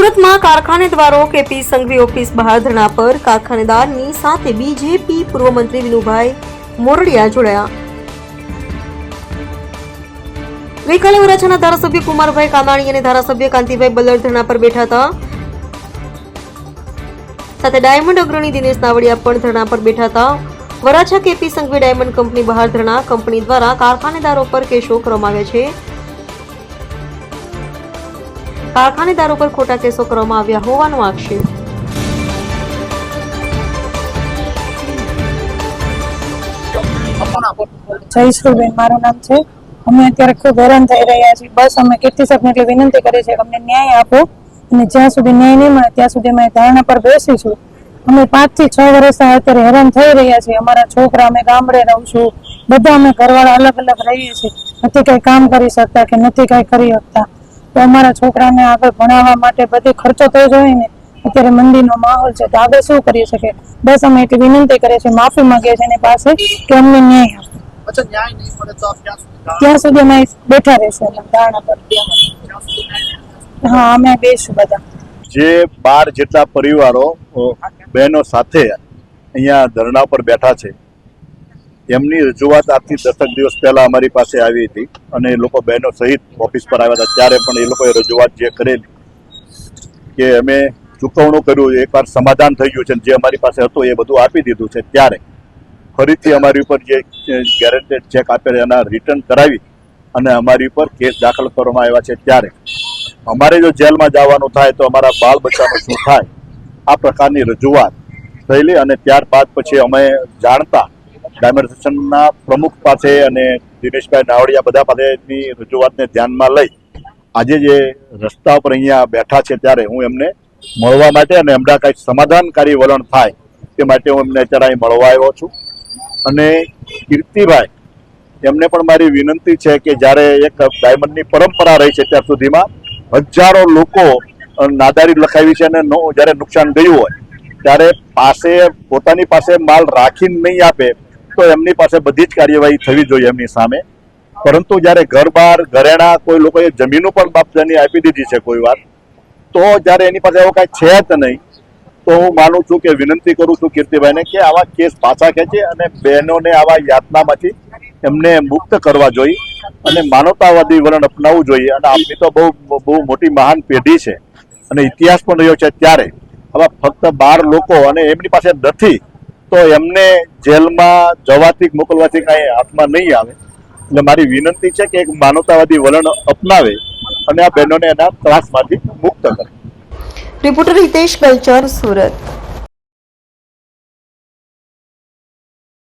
સુરતમાં કારખાનેદારો KP Sanghvi office બહાર ધરણા પર કારખાનેદારની સાથે બીજેપી પૂર્વ મંત્રી વિનુભાઈ મોરડિયા જોડાયા. ગઈકાલે વરાછાના ધારાસભ્ય કુમારભાઈ કાનાણી અને ધારાસભ્ય કાંતિભાઈ બલ્લર ધરણા પર બેઠા હતા. સાથે ડાયમંડ અગ્રણી દિનેશ નાવડિયા પણ ધરણા પર બેઠા હતા. Varachha KP Sanghvi diamond company બહાર ધરણા કંપની દ્વારા કારખાનેદારો પર કેસો કરવામાં આવ્યા છે. કારખાનેદારો પર ખોટા કેસો કરવામાં આવ્યા હોવાનો આક્ષેપ. જયશ્રીબેન મારું નામ છે. અમે અત્યારે ખૂબ હેરાન થઈ રહ્યા છીએ. બસ અમે કીર્તિ સાહેબને એટલી વિનંતી કરીએ છીએ કે અમને ન્યાય આપો અને જ્યાં સુધી ન્યાય નહીં મળે, ત્યાં સુધી અમે ધારણા પર બેસીશું. અમે પાંચથી છ વર્ષ અત્યારે હેરાન થઈ રહ્યા છીએ. અમારા છોકરા, અમે ગામડે રહું છું. બધા અમે ઘરવાળા અલગ અલગ રહીએ છીએ. નથી કઈ કામ કરી શકતા કે નથી કઈ કરી શકતા. તો અમારા છોકરાને આગળ ભણાવવા માટે બધે ખર્ચો તો હોય ને અત્યારે મંદીનો માહોલ છે તો આગળ શું કરી શકે બસ અમે એટલી વિનંતી કરીએ છીએ માફી માંગીએ છીએ એની પાસે કે અમને ન્યાય આપો. અચ્છા ન્યાય નહીં મળે તો આપ ક્યાં સુધી ત્યાં સુધી અમે બેઠા રહેશે ધારણા પર? હા અમે બેસું બધા. જે બાર જેટલા પરિવારો બહેનો સાથે અહીંયા ધરણા પર બેઠા છે એમની રજૂઆત આજથી દસક દિવસ પહેલા અમારી પાસે આવી હતી અને એ લોકો બહેનો સહિત ઓફિસ પર આવ્યા હતા. ત્યારે પણ એ લોકોએ રજૂઆત જે કરેલી કે અમે ચૂકવણું કર્યું, એકવાર સમાધાન થઈ ગયું છે જે અમારી પાસે હતું એ બધું આપી દીધું છે. ત્યારે ફરીથી અમારી ઉપર જે ગેરેન્ટેડ ચેક આપેલ એના રિટર્ન કરાવી અને અમારી ઉપર કેસ દાખલ કરવામાં આવ્યા છે. ત્યારે અમારે જો જેલમાં જવાનું થાય તો અમારા બાળ બચ્ચાનું શું થાય? આ પ્રકારની રજૂઆત થયેલી અને ત્યારબાદ પછી અમે જાણતા ડાયમંડ સેશનના પ્રમુખ પાસે અને દિનેશભાઈ નાવડિયા બધા પાસેની રજૂઆતને ધ્યાનમાં લઈ આજે જે રસ્તા ઉપર અહીંયા બેઠા છે ત્યારે હું એમને મળવા માટે અને એમના કાંઈક સમાધાનકારી વલણ થાય તે માટે હું એમને અત્યારે અહીં મળવા આવ્યો છું. અને કીર્તિભાઈ, એમને પણ મારી વિનંતી છે કે જ્યારે એક ડાયમંડની પરંપરા રહી છે ત્યાર સુધીમાં હજારો લોકો નાદારી લખાવી છે અને જ્યારે નુકસાન ગયું હોય, ત્યારે પાસે પોતાની પાસે માલ રાખીને નહીં આપે તો એમની પાસે બધી જ કાર્યવાહી થવી જોઈએ એમની સામે. પરંતુ જ્યારે ઘર બહાર ઘરેણા કોઈ લોકોએ જમીનો પણ બાપજાની આપી દીધી છે કોઈ વાર તો જ્યારે એની પાસે એવો કાંઈ છે જ નહીં, તો હું માનું છું કે વિનંતી કરું છું કીર્તિભાઈને કે આવા કેસ પાછા ખેંચે અને બહેનોને આવા યાતનામાંથી એમને મુક્ત કરવા જોઈએ અને માનવતાવાદી વલણ અપનાવવું જોઈએ. અને આપણી તો બહુ બહુ મોટી મહાન પેઢી છે અને ઇતિહાસ પણ રહ્યો છે ત્યારે. આવા ફક્ત બાર લોકો અને એમની પાસે નથી તો એમને જેલમાં જવાથી મોકલવાથી કાંઈ હાથમાં નહીં આવે. એટલે મારી વિનંતી છે કે એક માનવતાવાદી વલણ અપનાવે અને આ બહેનોને એના ત્રાસમાંથી મુક્ત કરે. રિપોર્ટર હિતેશ કલ્ચર સુરત.